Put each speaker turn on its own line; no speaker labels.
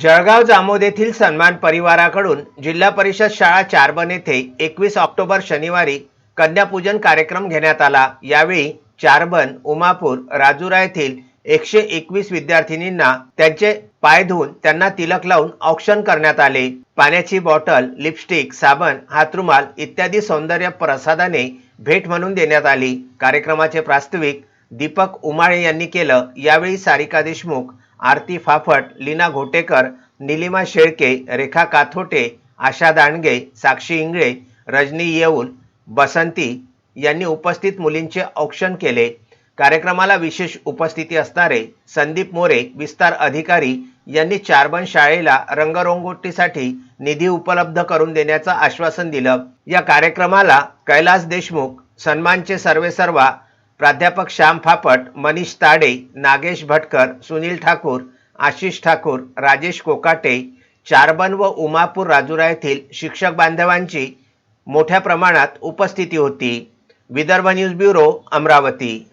जळगाव जामोद येथील सन्मान परिवाराकडून जिल्हा परिषद शाळा चारबन येथे एकवीस ऑक्टोबर शनिवारी कन्यापूजन कार्यक्रम घेण्यात आला. यावेळी चारबन उमापूर राजुरा येथील एकशे एकवीस विद्यार्थिनींना त्यांचे पाय धुवून त्यांना तिलक लावून औक्षण करण्यात आले. पाण्याची बॉटल लिपस्टिक साबण हातरुमाल इत्यादी सौंदर्य प्रसादाने भेट म्हणून देण्यात आली. कार्यक्रमाचे प्रास्ताविक दीपक उमाळे यांनी केलं. यावेळी सारिका देशमुख आरती फाफट लीना घोटेकर निलिमा शेळके रेखा काथोटे आशा दांडगे साक्षी इंगळे रजनी येऊल बसंती यांनी उपस्थित मुलींचे औक्षण केले. कार्यक्रमाला विशेष उपस्थिती असणारे संदीप मोरे विस्तार अधिकारी यांनी चारबन शाळेला रंगरोंगोटीसाठी निधी उपलब्ध करून देण्याचं आश्वासन दिलं. या कार्यक्रमाला कैलास देशमुख सन्मानचे सर्वेसर्वा प्राध्यापक श्याम फापट मनीष ताडे नागेश भटकर सुनील ठाकूर आशिष ठाकूर राजेश कोकाटे चारबन व उमापूर राजुरा येथील शिक्षक बांधवांची मोठ्या प्रमाणात उपस्थिती होती. Vidarbha news bureau Amravati.